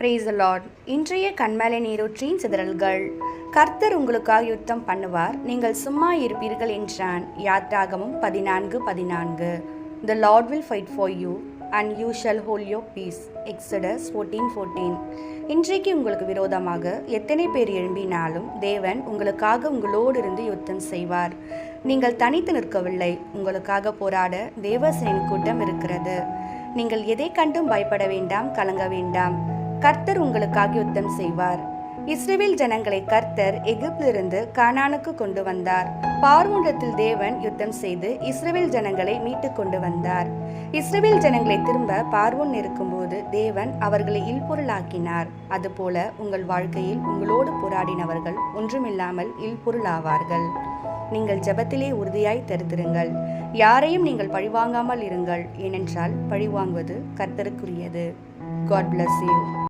Brace Lord இன்றைய கண்மலை நீரூற்றின் சிதறல்கள். கர்த்தர் உங்களுக்காக யுத்தம் பண்ணுவார். நீங்கள் சும்மா இருப்பீர்கள் என்றான். யாத்ராகமும் பதினான்கு பதினான்கு. The lord will fight for you and you shall hold your peace Exodus fourteen fourteen இன்றைக்கு உங்களுக்கு விரோதமாக எத்தனை பேர் எழும்பினாலும் தேவன் உங்களுக்காக உங்களோடு இருந்து யுத்தம் செய்வார். நீங்கள் தனித்து நிற்கவில்லை. உங்களுக்காக போராட தேவசேனின் கூட்டம் இருக்கிறது. நீங்கள் எதை கண்டும் பயப்பட வேண்டாம் கலங்க வேண்டாம். கர்த்தர் உங்களுக்காக யுத்தம் செய்வார். இஸ்ரேவேல் ஜனங்களை கர்த்தர் எகிப்திலிருந்து கானானுக்கு கொண்டு வந்தார். பார்முண்டத்தில் தேவன் யுத்தம் செய்து இஸ்ரேவேல் ஜனங்களை மீட்டு கொண்டு வந்தார். இஸ்ரேவேல் ஜனங்களை திரும்ப பார்வோன் இருக்கும்போது தேவன் அவர்களை இல்பொருளாக்கினார். அதுபோல உங்கள் வாழ்க்கையில் உங்களோடு போராடினவர்கள் ஒன்றுமில்லாமல் இல்பொருளாவார்கள். நீங்கள் ஜெபத்திலே உறுதியாய் தருத்திருங்கள். யாரையும் நீங்கள் பழிவாங்காமல் இருங்கள். ஏனென்றால் பழிவாங்குவது கர்த்தருக்குரியது. God bless you